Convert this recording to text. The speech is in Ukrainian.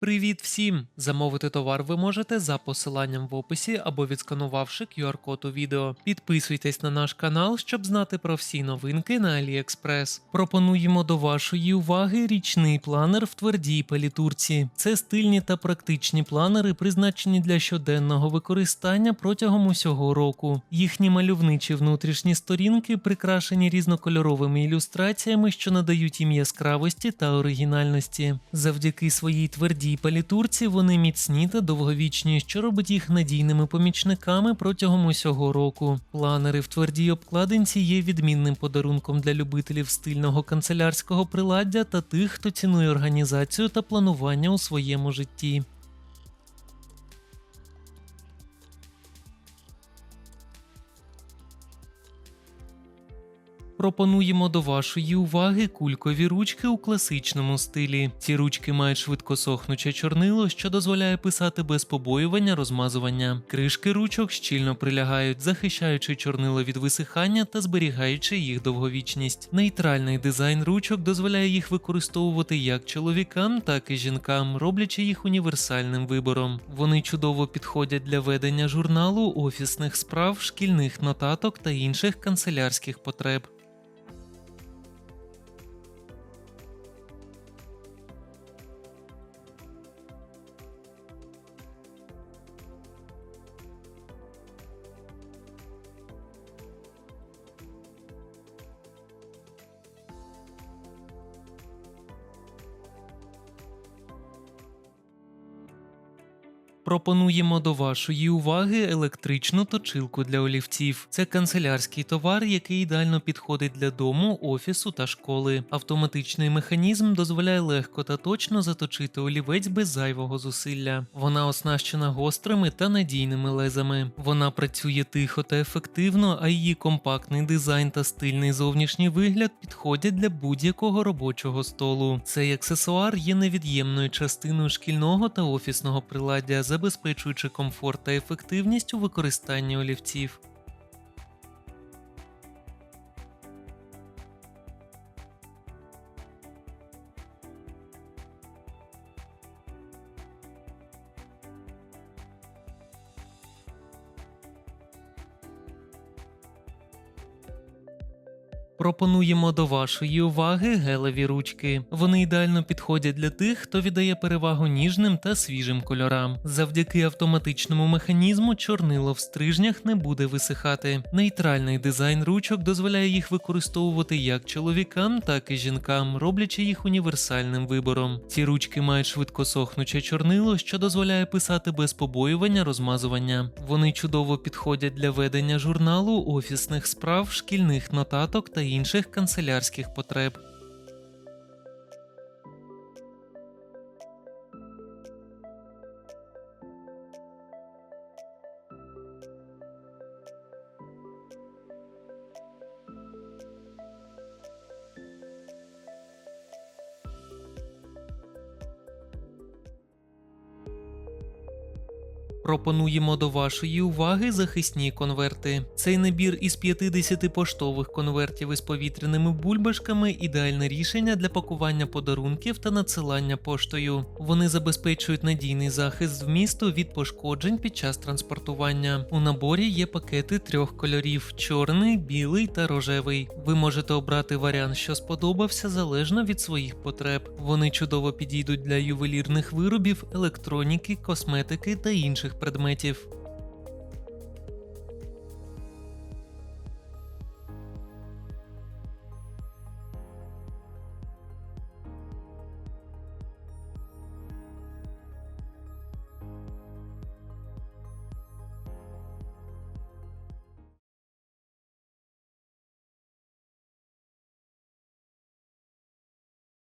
Привіт всім! Замовити товар ви можете за посиланням в описі або відсканувавши QR-код у відео. Підписуйтесь на наш канал, щоб знати про всі новинки на AliExpress. Пропонуємо до вашої уваги річний планер в твердій палітурці. Це стильні та практичні планери, призначені для щоденного використання протягом усього року. Їхні мальовничі внутрішні сторінки прикрашені різнокольоровими ілюстраціями, що надають їм яскравості та оригінальності. Завдяки своїй твердій палітурці вони міцні та довговічні, що робить їх надійними помічниками протягом усього року. Планери в твердій обкладинці є відмінним подарунком для любителів стильного канцелярського приладдя та тих, хто цінує організацію та планування у своєму житті. Пропонуємо до вашої уваги кулькові ручки у класичному стилі. Ці ручки мають швидкосохнуче чорнило, що дозволяє писати без побоювання розмазування. Кришки ручок щільно прилягають, захищаючи чорнило від висихання та зберігаючи їх довговічність. Нейтральний дизайн ручок дозволяє їх використовувати як чоловікам, так і жінкам, роблячи їх універсальним вибором. Вони чудово підходять для ведення журналу, офісних справ, шкільних нотаток та інших канцелярських потреб. Пропонуємо до вашої уваги електричну точилку для олівців. Це канцелярський товар, який ідеально підходить для дому, офісу та школи. Автоматичний механізм дозволяє легко та точно заточити олівець без зайвого зусилля. Вона оснащена гострими та надійними лезами. Вона працює тихо та ефективно, а її компактний дизайн та стильний зовнішній вигляд підходять для будь-якого робочого столу. Цей аксесуар є невід'ємною частиною шкільного та офісного приладдя, забезпечуючи комфорт та ефективність у використанні олівців. Пропонуємо до вашої уваги гелеві ручки. Вони ідеально підходять для тих, хто віддає перевагу ніжним та свіжим кольорам. Завдяки автоматичному механізму чорнило в стрижнях не буде висихати. Нейтральний дизайн ручок дозволяє їх використовувати як чоловікам, так і жінкам, роблячи їх універсальним вибором. Ці ручки мають швидкосохнуче чорнило, що дозволяє писати без побоювання розмазування. Вони чудово підходять для ведення журналу, офісних справ, шкільних нотаток та інших канцелярських потреб. Пропонуємо до вашої уваги захисні конверти. Цей набір із 50 поштових конвертів із повітряними бульбашками ідеальне рішення для пакування подарунків та надсилання поштою. Вони забезпечують надійний захист вмісту від пошкоджень під час транспортування. У наборі є пакети трьох кольорів: чорний, білий та рожевий. Ви можете обрати варіант, що сподобався, залежно від своїх потреб. Вони чудово підійдуть для ювелірних виробів, електроніки, косметики та інших предметів.